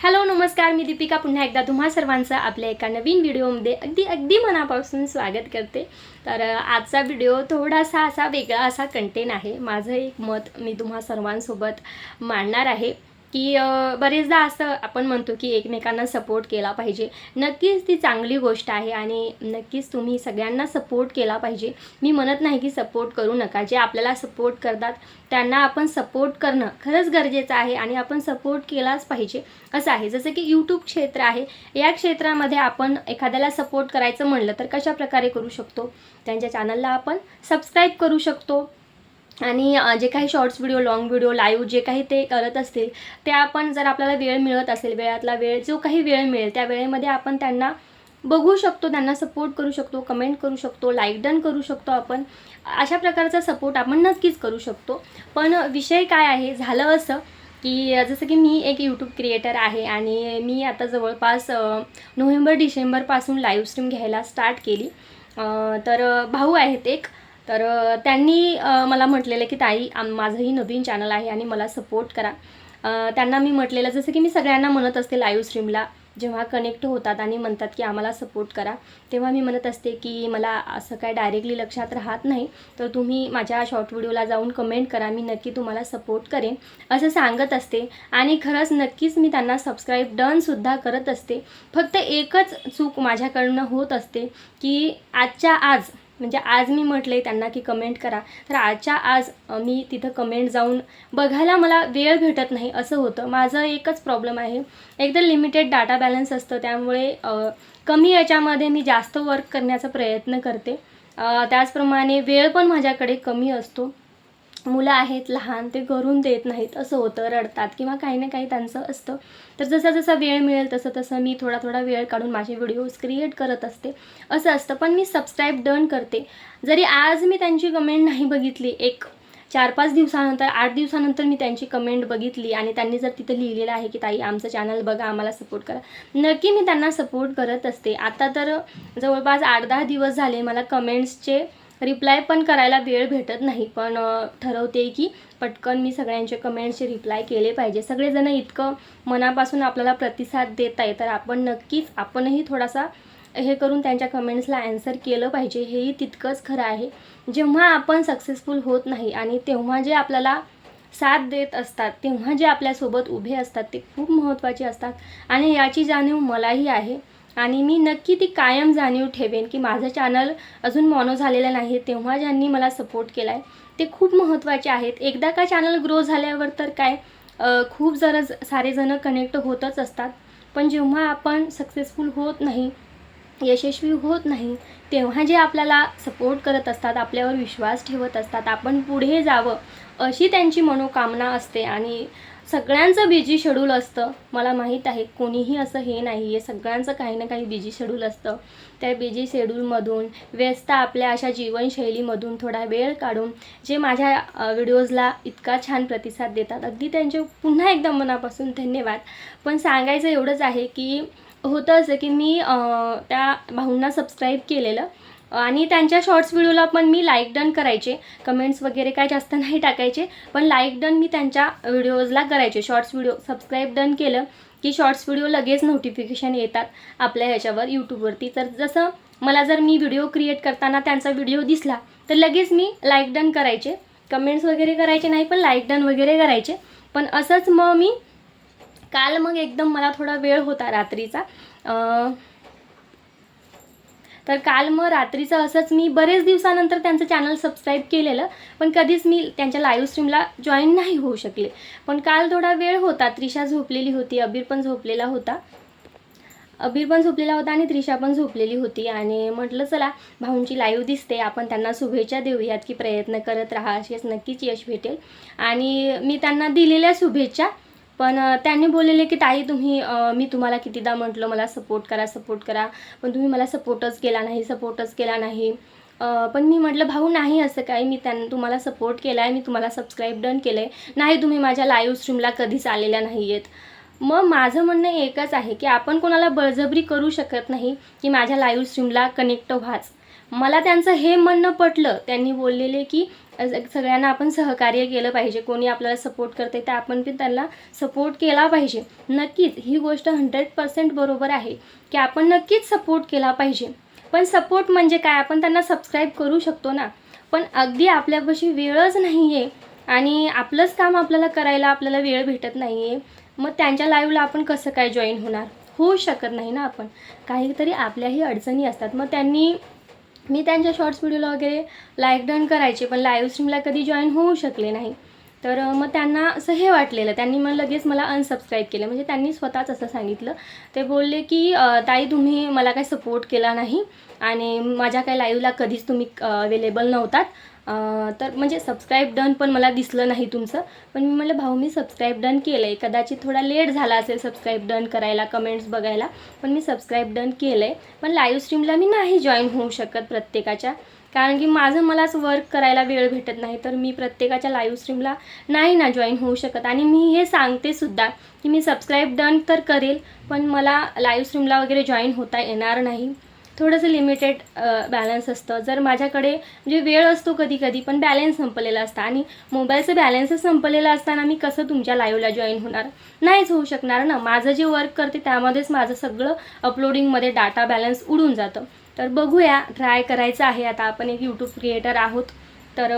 Hello नमस्कार मी दीपिका. पुन्हा एकदा तुम्हा सर्वांचं आपल्या एका नवीन व्हिडिओमध्ये अगदी अगदी मनापासून स्वागत करते. तर आजचा व्हिडिओ थोडासा असा वेगळा असा कंटेन आहे. माझं एक मत मी तुम्हा सर्वांसोबत मांडणार आहे. की बरेचदा असं आपण म्हणतो की एकमेकांना सपोर्ट केला पाहिजे. नक्कीच ती चांगली गोष्ट आहे आणि नक्कीच तुम्ही सगळ्यांना सपोर्ट केला पाहिजे. मी म्हणत नाही की सपोर्ट करू नका. जे आपल्याला सपोर्ट करतात त्यांना आपण सपोर्ट करणं खरंच गरजेचं आहे आणि आपण सपोर्ट केलाच पाहिजे. असं आहे. जसं की यूट्यूब क्षेत्र आहे. या क्षेत्रामध्ये आपण एखाद्याला सपोर्ट करायचं म्हणलं तर कशा प्रकारे करू शकतो? त्यांच्या चॅनलला आपण सबस्क्राईब करू शकतो. आणि जे काही shorts video long video live जे काही ते करत असतील ते आपण जर आपल्याला वेळ मिळत असेल वेळातला वेळ जो काही वेळ मिळेल त्या वेळेमध्ये आपण त्यांना बघू शकतो त्यांना सपोर्ट करू शकतो कमेंट करू शकतो लाईक डन करू शकतो आपण. अशा प्रकारचा सपोर्ट आपण नक्कीच करू शकतो. पण विषय काय आहे? झालं असं की जसं की मी एक यूट्यूब क्रिएटर आहे आणि मी आता जवळपास नोव्हेंबर डिसेंबरपासून लाईव्ह स्ट्रीम घ्यायला स्टार्ट केली. तर भाऊ आहेत एक. तर त्यांनी मला म्हटलेलं की ताई माझंही नवीन चॅनल आहे आणि मला सपोर्ट करा. त्यांना मी म्हटलेलं जसं की मी सगळ्यांना म्हणत असते लाईव्ह स्ट्रीमला जेव्हा कनेक्ट होतात आणि म्हणतात की आम्हाला सपोर्ट करा. तेव्हा मी म्हणत असते की मला असं काय डायरेक्टली लक्षात राहत नाही तर तुम्ही माझ्या शॉर्ट व्हिडिओला जाऊन कमेंट करा मी नक्की तुम्हाला सपोर्ट करेन. असं सांगत असते आणि खरंच नक्कीच मी त्यांना सबस्क्राईब डनसुद्धा करत असते. फक्त एकच चूक माझ्याकडनं होत असते की आजच्या आज म्हणजे आज मी म्हटले त्यांना की कमेंट करा. तर आजच्या आज मी तिथं कमेंट जाऊन बघायला मला वेळ भेटत नाही असं होतं. माझं एकच प्रॉब्लेम आहे. एकदम लिमिटेड डाटा बॅलन्स असतं त्यामुळे कमी याच्यामध्ये मी जास्त वर्क करण्याचा प्रयत्न करते. त्याचप्रमाणे वेळ पण माझ्याकडे कमी असतो. मुलं आहेत लहान ते करून देत नाहीत असं होतं रडतात किंवा काही ना काही त्यांचं असतं. तर जसा जसा वेळ मिळेल तसं तसं मी थोडा थोडा वेळ काढून माझे व्हिडिओज क्रिएट करत असते. असं असतं पण मी सबस्क्राईब डन करते. जरी आज मी त्यांची कमेंट नाही बघितली एक चार पाच दिवसानंतर आठ दिवसानंतर मी त्यांची कमेंट बघितली आणि त्यांनी जर तिथं लिहिलेलं आहे की ताई आमचं चॅनल बघा आम्हाला सपोर्ट करा. नक्की मी त्यांना सपोर्ट करत असते. आता तर जवळपास आठ दहा दिवस झाले मला कमेंट्सचे रिप्लाय पण करायला वेळ भेटत नाही पण ठरवते की पटकन मी सगळ्यांचे कमेंट्सचे रिप्लाय केले पाहिजे. सगळेजण इतकं मनापासून आपल्याला प्रतिसाद देत आहे तर आपण नक्कीच आपणही थोडासा हे करून त्यांच्या कमेंट्सला ॲन्सर केलं पाहिजे. हेही तितकंच खरं आहे. जेव्हा आपण सक्सेसफुल होत नाही आणि तेव्हा जे आपल्याला साथ देत असतात तेव्हा जे आपल्यासोबत उभे असतात ते खूप महत्त्वाचे असतात. आणि याची जाणीव मलाही आहे. आणि मी नक्की ती कायम जाणीव ठेवेन की माझं चॅनल अजून मॉनो झालेलं नाही तेव्हा ज्यांनी मला सपोर्ट केला आहे ते खूप महत्त्वाचे आहेत. एकदा का चॅनल ग्रो झाल्यावर तर काय खूप जरा सारेजणं कनेक्ट होतच असतात. पण जेव्हा आपण सक्सेसफुल होत नाही यशस्वी होत नाही तेव्हा जे आपल्याला सपोर्ट करत असतात आपल्यावर विश्वास ठेवत असतात आपण पुढे जावं अशी त्यांची मनोकामना असते. आणि सगळ्यांचं बिझी शेड्यूल असतं. मला माहीत आहे कोणीही असं हे नाही आहे सगळ्यांचं काही ना काही बिझी शेड्यूल असतं. त्या बिझी शेड्यूलमधून व्यस्त आपल्या अशा जीवनशैलीमधून थोडा वेळ काढून जे माझ्या व्हिडिओजला इतका छान प्रतिसाद देतात. अगदी त्यांचे पुन्हा एकदा मनापासून धन्यवाद. पण सांगायचं एवढंच आहे की होतं असं की मी त्या भाऊंना सबस्क्राईब केलेलं. आणि त्यांच्या शॉर्ट्स व्हिडिओला पण मी लाईक डन करायचे. कमेंट्स वगैरे काय जास्त नाही टाकायचे. पण लाईक डन मी त्यांच्या व्हिडिओजला करायचे. शॉर्ट्स व्हिडिओ सबस्क्राईब डन केलं की शॉर्ट्स व्हिडिओ लगेच नोटिफिकेशन येतात आपल्या ह्याच्यावर यूट्यूबवरती तर जसं मला जर मी व्हिडिओ क्रिएट करताना त्यांचा व्हिडिओ दिसला तर लगेच मी लाईक डन करायचे. कमेंट्स वगैरे करायचे नाही पण लाईक डन वगैरे करायचे. पण असंच मग मी काल मग एकदम मला थोडा वेळ होता रात्रीचा. तर काल मग रात्रीचं असंच मी बरेच दिवसानंतर त्यांचं चॅनल सबस्क्राईब केलेलं पण कधीच मी त्यांच्या लाईव्ह स्ट्रीमला जॉईन नाही होऊ शकले. पण काल थोडा वेळ होता त्रिशा झोपलेली होती अबीर पण झोपलेला होता. अबीर पण झोपलेला होता आणि त्रिशा पण झोपलेली होती. आणि म्हटलं चला भाऊंची लाईव्ह दिसते आपण त्यांना शुभेच्छा देऊयात की प्रयत्न करत राहा असेच नक्कीच यश भेटेल. आणि मी त्यांना दिलेल्या शुभेच्छा पण त्यांनी बोललेले की ताई तुम्ही मी तुम्हाला कितीदा म्हटलं मला सपोर्ट करा सपोर्ट करा पण तुम्ही मला सपोर्टच केला नाही सपोर्टच केला नाही. पण मी म्हटलं भाऊ नाही असं काही. मी त्यांना तुम्हाला सपोर्ट केला आहे मी तुम्हाला सबस्क्राईब डन केलं आहे नाही तुम्ही माझ्या लाईव्ह स्ट्रीमला कधीच आलेल्या नाही आहेत मग माझं म्हणणं एकच आहे की आपण कोणाला बळजबरी करू शकत नाही की माझ्या लाईव्ह स्ट्रीमला कनेक्ट व्हाच. मला त्यांचं हे म्हणणं पटलं त्यांनी बोललेले की सगळ्यांना आपण सहकार्य केलं पाहिजे. कोणी आपल्याला सपोर्ट करते तर आपण पण त्यांना सपोर्ट केला पाहिजे. नक्कीच ही गोष्ट हंड्रेड पर्सेंट बरोबर आहे की आपण नक्कीच सपोर्ट केला पाहिजे. पण सपोर्ट म्हणजे काय? आपण त्यांना सबस्क्राईब करू शकतो ना. पण अगदी आपल्यापाशी वेळच नाही आहे आणि आपलंच काम आपल्याला करायला आपल्याला वेळ भेटत नाही आहे मग त्यांच्या लाईव्हला आपण कसं काय जॉईन होणार? होऊ शकत नाही ना आपण. काहीतरी आपल्याही अडचणी असतात. मग त्यांनी मी त्यांच्या शॉर्ट्स व्हिडिओला वगैरे लाईक डन करायचे पण लाईव्ह स्ट्रीमला कधी जॉईन होऊ शकले नाही. तर मग त्यांना असं हे वाटलेलं त्यांनी मग लगेच मला अनसबस्क्राईब केलं. म्हणजे त्यांनी स्वतःच असं सांगितलं. ते बोलले की ताई तुम्ही मला काही सपोर्ट केला नाही आणि माझ्या काही लाईव्हला कधीच तुम्ही अवेलेबल नव्हतात. तर म्हणजे सबस्क्राईब डन पण मला दिसलं नाही तुमचं. पण मी म्हटलं भाऊ मी सबस्क्राईब डन केलं आहे कदाचित थोडा लेट झाला असेल सबस्क्राईब डन करायला कमेंट्स बघायला. पण मी सबस्क्राईब डन केलं आहे पण लाईव्ह स्ट्रीमला मी नाही जॉईन होऊ शकत प्रत्येकाच्या. कारण की माझं मलाच वर्क करायला वेळ भेटत नाही. तर मी प्रत्येकाच्या लाईव्ह स्ट्रीमला नाही ना जॉईन होऊ शकत. आणि मी हे सांगते सुद्धा की मी सबस्क्राईब डन तर करेल. पण मला लाईव्ह स्ट्रीमला वगैरे जॉईन होता येणार नाही. थोडंसं लिमिटेड बॅलन्स असतं. जर माझ्याकडे म्हणजे वेळ असतो कधी कधी पण बॅलन्स संपलेला असतं. आणि मोबाईलचं बॅलन्सच संपलेलं असताना मी कसं तुमच्या लाईव्हला जॉईन होणार? नाहीच होऊ शकणार ना. माझं जे वर्क करते त्यामध्येच माझं सगळं अपलोडिंगमध्ये डाटा बॅलन्स उडून जातं. तर बघूया ट्राय करायचं आहे. आता आपण एक यूट्यूब क्रिएटर आहोत. तर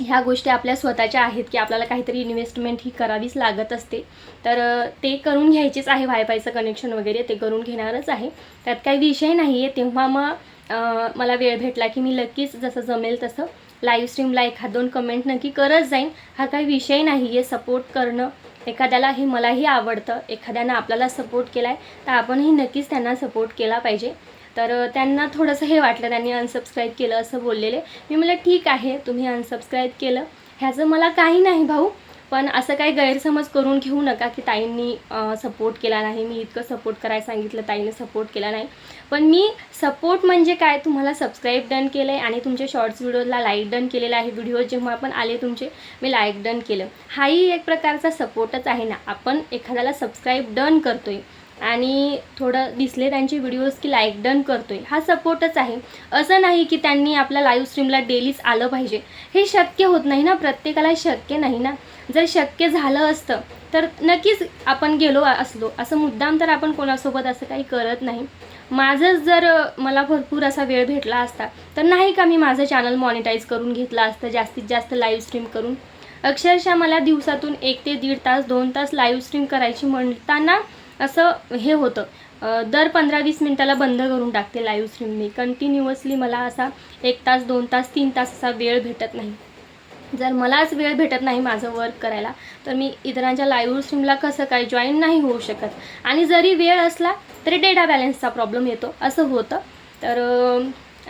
ह्या गोष्टी आपल्या स्वतःच्या आहेत की आपल्याला काहीतरी इन्व्हेस्टमेंट ही करावीच लागत असते. तर ते करून घ्यायचेच आहे वायफायचं कनेक्शन वगैरे ते करून घेणारच आहे. त्यात काही विषय नाही आहे तेव्हा मग मला वेळ भेटला की मी नक्कीच जसं जमेल तसं लाईव्ह स्ट्रीमला एखाद दोन कमेंट नक्की करत जाईन. हा काही विषय नाही आहे सपोर्ट करणं एखाद्याला हे मलाही आवडतं. एखाद्यानं आपल्याला सपोर्ट केला आहे तर आपणही नक्कीच त्यांना सपोर्ट केला पाहिजे. तर त्यांना थोडंसं हे वाटलं त्यांनी अनसबस्क्राईब केलं असं बोललेले. मी म्हटलं ठीक आहे तुम्ही अनसबस्क्राईब केलं. ह्याचं मला काही नाही भाऊ पण असं काही गैरसमज करून घेऊ नका की ताईंनी सपोर्ट केला नाही. मी इतकं सपोर्ट करायला सांगितलं ताईने सपोर्ट केला नाही. पण मी सपोर्ट म्हणजे काय? तुम्हाला सबस्क्राईब डन केलं आहे आणि तुमच्या शॉर्ट्स व्हिडिओला लाईक डन केलेला आहे. व्हिडिओ जेव्हा पण आले तुमचे मी लाईक डन केलं. हाही एक प्रकारचा सपोर्टच आहे ना. आपण एखाद्याला सबस्क्राईब डन करतोय. आणि थोडं दिसले त्यांचे व्हिडिओज की लाईक डन करतोय. हा सपोर्टच आहे. असं नाही की त्यांनी आपल्या लाईव्ह स्ट्रीमला डेलीच आलं पाहिजे. हे शक्य होत नाही ना. प्रत्येकाला शक्य नाही ना. जर शक्य झालं असतं तर नक्कीच आपण गेलो असलो. असं मुद्दाम तर आपण कोणासोबत असं काही करत नाही. माझंच जर मला भरपूर असा वेळ भेटला असता तर नाही का मी माझं चॅनल मॉनिटाईज करून घेतलं असतं जास्तीत जास्त लाईव्ह स्ट्रीम करून? अक्षरशः मला दिवसातून एक ते दीड तास दोन तास लाईव्ह स्ट्रीम करायची म्हणताना असं हे होतं. दर पंधरा वीस मिनटाला बंद करून टाकते लाईव्ह स्ट्रीम मी. कंटिन्युअसली मला असा एक तास दोन तास तीन तास असा वेळ भेटत नाही. जर मलाच वेळ भेटत नाही माझं वर्क करायला तर मी इतरांच्या लाईव्ह स्ट्रीमला कसं काय जॉईन नाही होऊ शकत. आणि जरी वेळ असला तरी डेटा बॅलन्सचा प्रॉब्लेम येतो. असं होतं. तर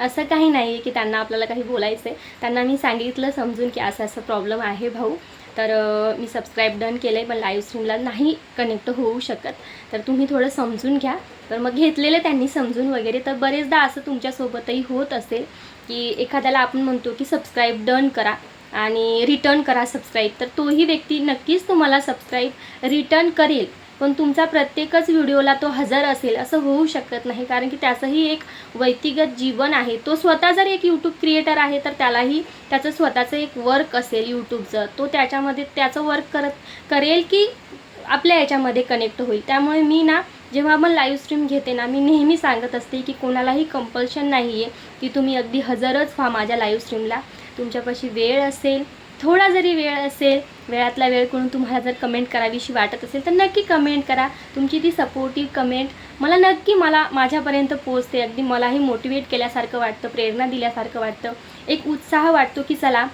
असं काही नाही आहे की त्यांना आपल्याला काही बोलायचं आहे त्यांना मी सांगितलं समजून की असं असं प्रॉब्लेम आहे भाऊ. तर मी सबस्क्राईब डन केलं आहे पण लाईव्ह स्ट्रीमला नाही कनेक्ट होऊ शकत. तर तुम्ही थोडं समजून घ्या. तर मग घेतलेलं त्यांनी समजून वगैरे. तर बरेचदा असं तुमच्यासोबतही होत असेल की एखाद्याला आपण म्हणतो की सबस्क्राईब डन करा आणि रिटर्न करा सबस्क्राईब तर तोही व्यक्ती नक्कीच तुम्हाला सबस्क्राईब रिटर्न करेल. पण तुमचा प्रत्येकच व्हिडिओला तो हजर असेल असं होऊ शकत नाही. कारण की त्याचंही एक व्यक्तिगत जीवन आहे. तो स्वतः जर एक यूट्यूब क्रिएटर आहे तर त्यालाही त्याचं स्वतःचं एक वर्क असेल यूट्यूबचं तो त्याच्यामध्ये त्याचं वर्क करत करेल की आपल्या याच्यामध्ये कनेक्ट होईल. त्यामुळे मी ना जेव्हा आपण लाईव्ह स्ट्रीम घेते ना मी नेहमी सांगत असते की कोणालाही कंपल्शन नाही आहे की तुम्ही अगदी हजरच व्हा माझ्या लाईव्ह स्ट्रीमला तुमच्यापाशी वेळ असेल थोडा जरी वेळ असेल वेळातला वेळ करून तुम्हाला जर कमेंट करावीशी वाटत असेल तर नक्की कमेंट करा. तुमची ती सपोर्टिव्ह कमेंट मला नक्की मला माझ्यापर्यंत पोचते अगदी मलाही मोटिवेट केल्यासारखं वाटतं प्रेरणा दिल्यासारखं वाटतं. एक उत्साह वाटतो की चला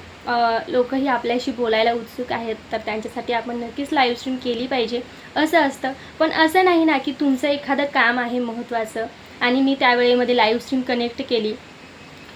लोकही आपल्याशी बोलायला उत्सुक आहेत तर त्यांच्यासाठी आपण नक्कीच लाईव्ह स्ट्रीम केली पाहिजे. असं असतं. पण असं नाही ना की तुमचं एखादं काम आहे महत्त्वाचं आणि मी त्यावेळेमध्ये लाईव्ह स्ट्रीम कनेक्ट केली.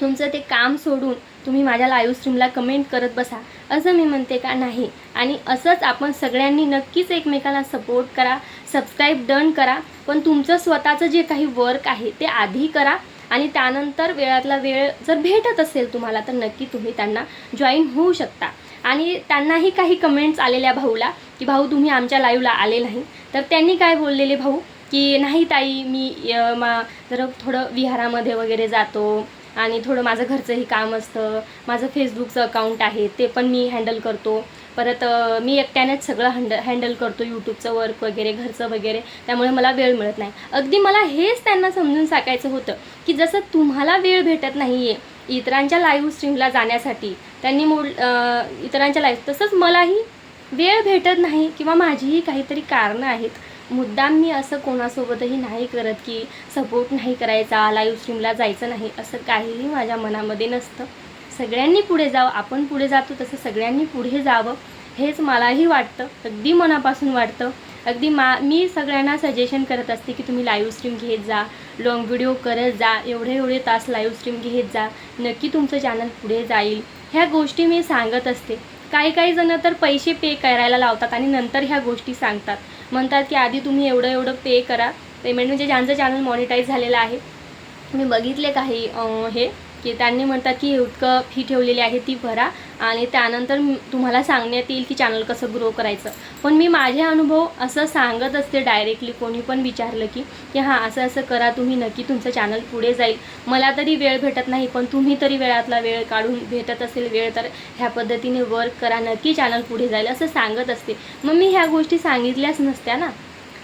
तुमचं ते काम सोडून तुम्ही माझ्या लाईव्ह स्ट्रीमला कमेंट करत बसा. असं मी म्हणते का नाही? आणि असंच आपण सगळ्यांनी नक्कीच एकमेकांना सपोर्ट करा सबस्क्राईब डन करा. पण तुमचं स्वतःचं जे काही वर्क आहे ते आधी करा. आणि त्यानंतर वेळातला वेळ जर भेटत असेल तुम्हाला तर नक्की तुम्ही त्यांना जॉईन होऊ शकता. आणि त्यांनाही काही कमेंट्स आलेल्या भाऊला की भाऊ तुम्ही आमच्या लाईव्हला आले नाही. तर त्यांनी काय बोललेले भाऊ? की नाही ताई मी मा जर थोडं विहारामध्ये वगैरे जातो. आणि थोडं माझं घरचंही काम असतं. माझं फेसबुकचं अकाउंट आहे ते पण मी हँडल करतो. परत मी एकट्यानेच सगळं हँड हँडल करतो यूट्यूबचं वर्क वगैरे घरचं वगैरे. त्यामुळे मला वेळ मिळत नाही. अगदी मला हेच त्यांना समजून सांगायचं होतं की जसं तुम्हाला वेळ भेटत नाही आहे इतरांच्या लाईव्ह स्ट्रीमला जाण्यासाठी त्यांनी मोड इतरांच्या लाईव्ह तसंच मलाही वेळ भेटत नाही किंवा माझीही काहीतरी कारणं आहेत. मुद्दाम मी असं कोणासोबतही नाही करत की सपोर्ट नाही करायचा लाईव्ह स्ट्रीमला जायचं नाही असं काहीही माझ्या मनामध्ये नसतं. सगळ्यांनी पुढे जावं आपण पुढे जातो तसं सगळ्यांनी पुढे जावं हेच मलाही वाटतं अगदी मनापासून वाटतं. अगदी मा मी सगळ्यांना सजेशन करत असते की तुम्ही लाईव्ह स्ट्रीम घेत जा लॉंग व्हिडिओ करत जा एवढे एवढे तास लाईव्ह स्ट्रीम घेत जा नक्की तुमचं चॅनल पुढे जाईल. ह्या गोष्टी मी सांगत असते. काही काही जण तर पैसे पे करायला लावतात आणि नंतर ह्या गोष्टी सांगतात. म्हणतात की आधी तुम्ही एवढं एवढं पे करा. पेमेंट म्हणजे ज्यांचं चॅनल मॉनिटाईज झालेलं आहे. मी बघितले काही हे. की त्यांनी म्हणतात की इतकं फी ठेवलेली आहे ती भरा आणि त्यानंतर तुम्हाला सांगण्यात येईल की चॅनल कसं ग्रो करायचं. पण मी माझे अनुभव असं सांगत असते डायरेक्टली कोणी पण विचारलं की की हां असं असं करा तुम्ही नक्की तुमचं चॅनल पुढे जाईल. मला तरी वेळ भेटत नाही पण तुम्ही तरी वेळातला वेळ काढून भेटत असेल वेळ तर ह्या पद्धतीने वर्क करा नक्की चॅनल पुढे जाईल असं सांगत असते. मग मी ह्या गोष्टी सांगितल्याच नसत्या ना.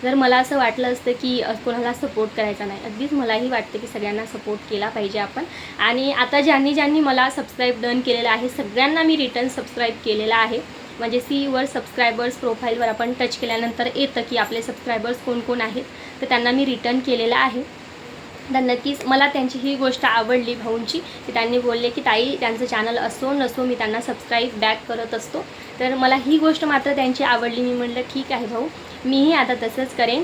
जर मला असं वाटलं असतं की कोणाला सपोर्ट करायचा नाही अगदीच मलाही वाटतं की सगळ्यांना सपोर्ट केला पाहिजे आपण. आणि आता ज्यांनी ज्यांनी मला सबस्क्राईब डन केलेलं आहे सगळ्यांना मी रिटर्न सबस्क्राईब केलेला आहे. म्हणजे सीवर सबस्क्रायबर्स प्रोफाईलवर आपण टच केल्यानंतर येतं की आपले सबस्क्रायबर्स कोण कोण आहेत तर त्यांना मी रिटर्न केलेलं आहे. तर नक्कीच मला त्यांची ही गोष्ट आवडली भाऊंची की त्यांनी बोलले की ताई त्यांचं चॅनल असो नसो मी त्यांना सबस्क्राईब बॅक करत असतो. तर मला ही गोष्ट मात्र त्यांची आवडली. मी म्हटलं ठीक आहे भाऊ मीही आता तसंच करेन.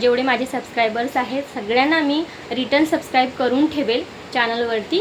जेवढे माझे सबस्क्रायबर्स आहेत सगळ्यांना मी रिटर्न सबस्क्राईब करून ठेवेल चॅनलवरती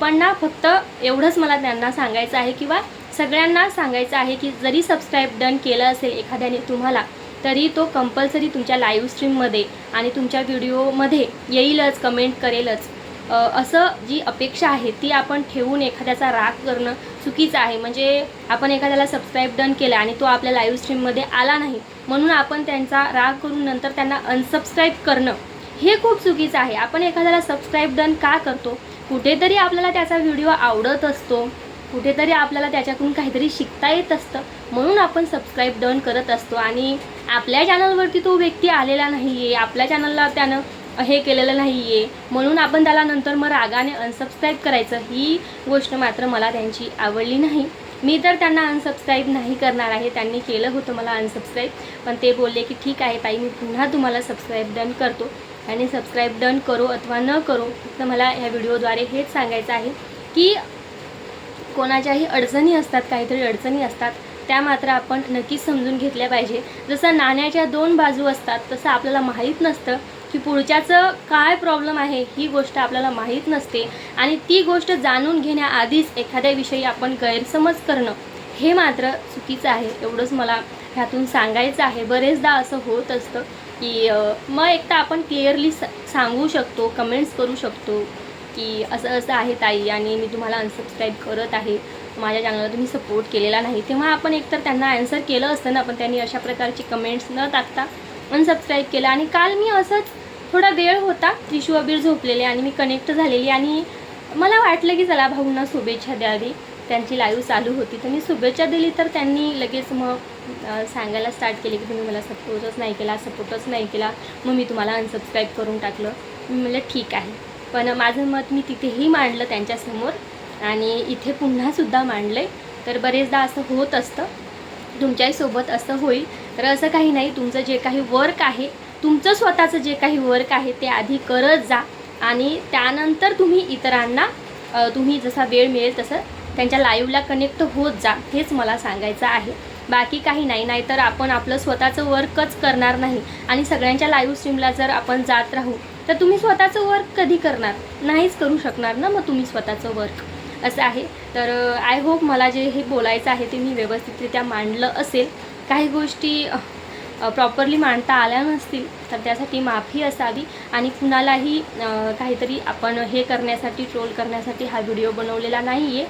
पण ना फक्त एवढंच मला त्यांना सांगायचं आहे किंवा सगळ्यांना सांगायचं आहे की जरी सबस्क्राईब डन केलं असेल एखाद्याने तुम्हाला तरी तो कंपल्सरी तुमच्या लाईव्ह स्ट्रीममध्ये आणि तुमच्या व्हिडिओमध्ये येईलच कमेंट करेलच. असं जी अपेक्षा आहे ती आपण ठेवून एखाद्याचा राग करणं चुकीचं आहे. म्हणजे आपण एखाद्याला सबस्क्राईब डन केला आणि तो आपल्या लाईव्ह स्ट्रीममध्ये आला नाही म्हणून आपण त्यांचा राग करून नंतर त्यांना अनसबस्क्राईब करणं हे खूप चुकीचं आहे. आपण एखाद्याला सबस्क्राईब डन का करतो? कुठेतरी आपल्याला त्याचा व्हिडिओ आवडत असतो. कुठेतरी आपल्याला त्याच्याकडून काहीतरी शिकता येत असतं. म्हणून आपण सबस्क्राईब डन करत असतो. आणि आपल्या चॅनलवरती तो व्यक्ती आलेला नाही आहे आपल्या चॅनलला त्यानं हे केलेलं नाही आहे म्हणून आपण त्याला नंतर मग रागाने अनसबस्क्राईब करायचं. ही गोष्ट मात्र मला त्यांची आवडली नाही. मी तर त्यांना अनसबस्क्राईब नाही करणार आहे. त्यांनी केलं होतं मला अनसबस्क्राईब पण ते बोलले की ठीक आहे ताई मी पुन्हा तुम्हाला सबस्क्राईब डन करतो. आणि सबस्क्राईब डन करो अथवा न करो फक्त मला ह्या व्हिडिओद्वारे हेच सांगायचं आहे की कोणाच्याही अडचणी असतात काहीतरी अडचणी असतात त्या मात्र आपण नक्कीच समजून घेतल्या पाहिजे. जसं नाण्याच्या दोन बाजू असतात तसं आपल्याला माहीत नसतं की पुढच्याचं काय प्रॉब्लेम आहे ही गोष्ट आपल्याला माहीत नसते. आणि ती गोष्ट जाणून घेण्याआधीच एखाद्याविषयी आपण गैरसमज करणं हे मात्र चुकीचं आहे. एवढंच मला ह्यातून सांगायचं आहे. बरेचदा असं होत असतं की मग एक तर आपण क्लिअरली सांगू शकतो कमेंट्स करू शकतो की असं असं आहे ताई आणि मी तुम्हाला अनसबस्क्राईब करत आहे. माझ्या चॅनलला तुम्ही सपोर्ट केलेला नाही. तेव्हा आपण एकतर त्यांना ॲन्सर केलं असतं ना पण त्यांनी अशा प्रकारची कमेंट्स न टाकता अनसबस्क्राईब केलं. आणि काल मी असंच थोडा वेळ होता त्रिशू अबीर झोपलेले आणि मी कनेक्ट झालेली आणि मला वाटलं की चला भाऊंना शुभेच्छा द्यावी. त्यांची लाईव्ह चालू होती. तर मी शुभेच्छा दिली तर त्यांनी लगेच मग सांगायला स्टार्ट केले की तुम्ही मला सपोर्टच नाही केला सपोर्टच नाही केला. मग मी तुम्हाला अनसबस्क्राईब करून टाकलं. मी म्हटलं ठीक आहे. पण माझं मत मी तिथेही मांडलं त्यांच्यासमोर आणि इथे पुन्हासुद्धा मांडलं आहे तर बरेचदा असं होत असतं. तुमच्याही सोबत असं होईल. तर असं काही नाही. तुमचं जे काही वर्क आहे तुमचं स्वतःचं जे काही वर्क आहे ते आधी करत जा. आणि त्यानंतर तुम्ही इतरांना तुम्ही जसा वेळ मिळेल तसं त्यांच्या लाईव्हला कनेक्ट होत जा हेच मला सांगायचं आहे. बाकी काही नाही नाहीतर आपण आपलं स्वतःचं वर्कच करणार नाही. आणि सगळ्यांच्या लाईव्ह स्ट्रीमला जर आपण जात राहू तर तुम्ही स्वतःचं वर्क कधी करणार? नाहीच करू शकणार ना मग तुम्ही स्वतःचं वर्क असं आहे. तर आय होप मला जे हे बोलायचं आहे ते मी व्यवस्थितरित्या मांडलं असेल. काही गोष्टी प्रॉपरली मांडता आल्या नसतील तर त्यासाठी माफी असावी आणि कुणालाही काहीतरी आपण हे करण्यासाठी ट्रोल करण्यासाठी हा व्हिडिओ बनवलेला नाही आहे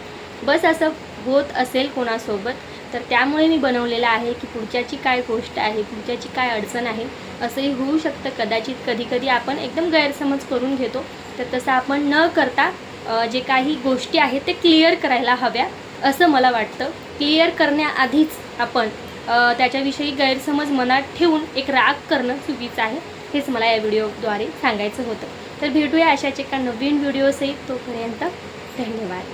बस असं होत असेल कोणासोबत तर त्यामुळे मी बनवलेलं आहे की पुढच्याची काय गोष्ट आहे पुढच्याची काय अडचण आहे असंही होऊ शकतं. कदाचित कधीकधी आपण एकदम गैरसमज करून घेतो तर तसं आपण न करता जे काही गोष्टी आहेत ते क्लिअर करायला हव्या असं मला वाटतं. क्लिअर करण्याआधीच आपण त्याच्याविषयी गैरसमज मनात ठेवून एक राग करणं चुकीचं आहे हेच मला या व्हिडिओद्वारे सांगायचं होतं. तर भेटूया अशाच एका नवीन व्हिडिओसहित तोपर्यंत धन्यवाद.